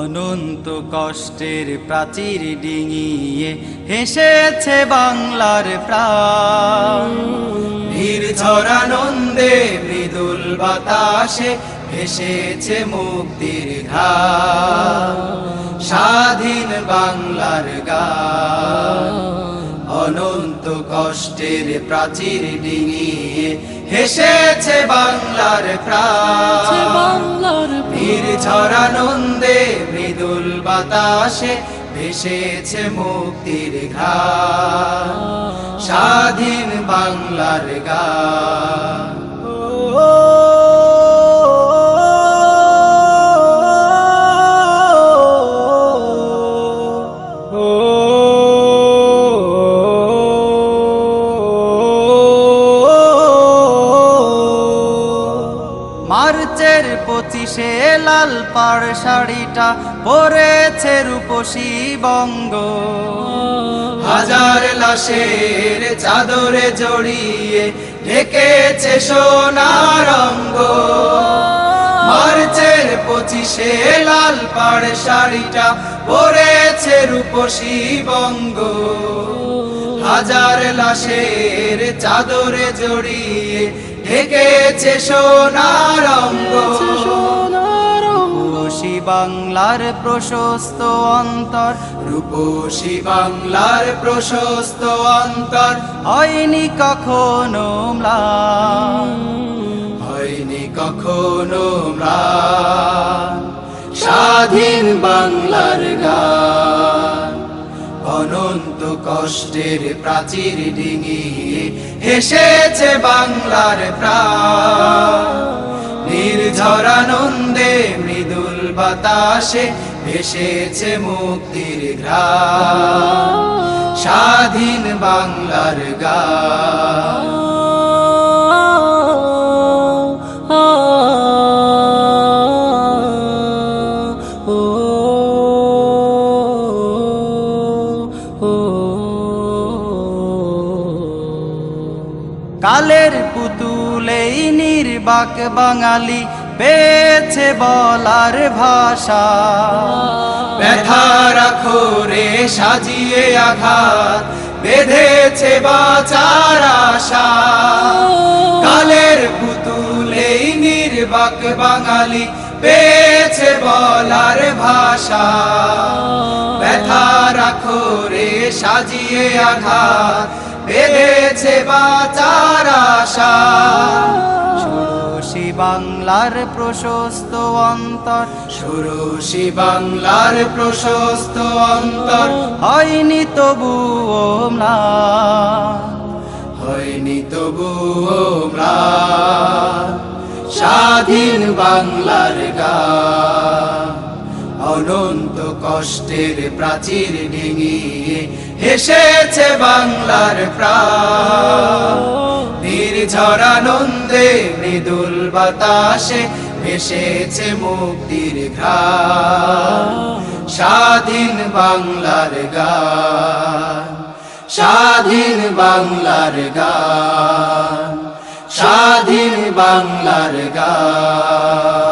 অনন্ত কষ্টের প্রাচীর ডিঙিয়ে হেসেছে বাংলার প্রাণ। ভিড় ঝরা মৃদুল বাতাসে ভেসেছে মুক্তির ঘাট স্বাধীন বাংলার গান। অনন্ত কষ্টের প্রাচীর ডিঙিয়ে হেসেছে বাংলার প্রাণ। বাংলার নির্ঝর আনন্দে মৃদুল বাতাসে ভেসেছে মুক্তির ঘাট। স্বাধীন বাংলার গান। মার্চের পঁচিশে লাল পাড় শাড়িটা পরেছে রূপসী বঙ্গ। হাজার লাশের চাদরে জড়িয়ে ঢেকেছে সোনার অঙ্গ। মার্চের পঁচিশে লাল পাড় শাড়িটা পরেছে রূপসী বঙ্গ। হাজার লাশের চাদরে জড়িয়ে ঢেকেছে সোনার অঙ্গ। রূপসী বাংলার প্রশস্ত অন্তর। রূপসী বাংলার প্রশস্ত অন্তর। হয়নি কখনো ম্লান হয়নি কখনো ম্লান স্বাধীন বাংলার গান। অনন্ত কষ্টের প্রাচীর ডিঙি হেসেছে বাংলার প্রাণ। মৃদুল বাতাসে হেসেছে মুক্তির ঘ্রা স্বাধীন বাংলার গান। কালের পুতুলেই নির্বাক বাঙালি, পেয়েছে বলার ভাষা। ব্যথার আখরে সাজিয়ে আঘাত, বেঁধেছে বাঁচার আশা। কালের পুতুলেই নির্বাক বাঙালি, পেয়েছে বলার ভাষা। ব্যথার আখরে সাজিয়ে আঘাত বেঁধেছে বাঁচার আশা। ষোড়শী বাংলার প্রশস্ত অন্তর ষোড়শী বাংলার প্রশস্ত অন্তর। হয়নি তবুও না হয়নি তবু স্বাধীন বাংলার গান। অনন্ত কষ্টের প্রাচীর ডিঙিয়ে হেসেছে বাংলার প্রাণ। নির্ঝর আনন্দে মৃদুল বাতাসে ভেসেছে মুক্তির ঘ্রাণ। স্বাধীন বাংলার গান, স্বাধীন বাংলার গান, স্বাধীন বাংলার গান।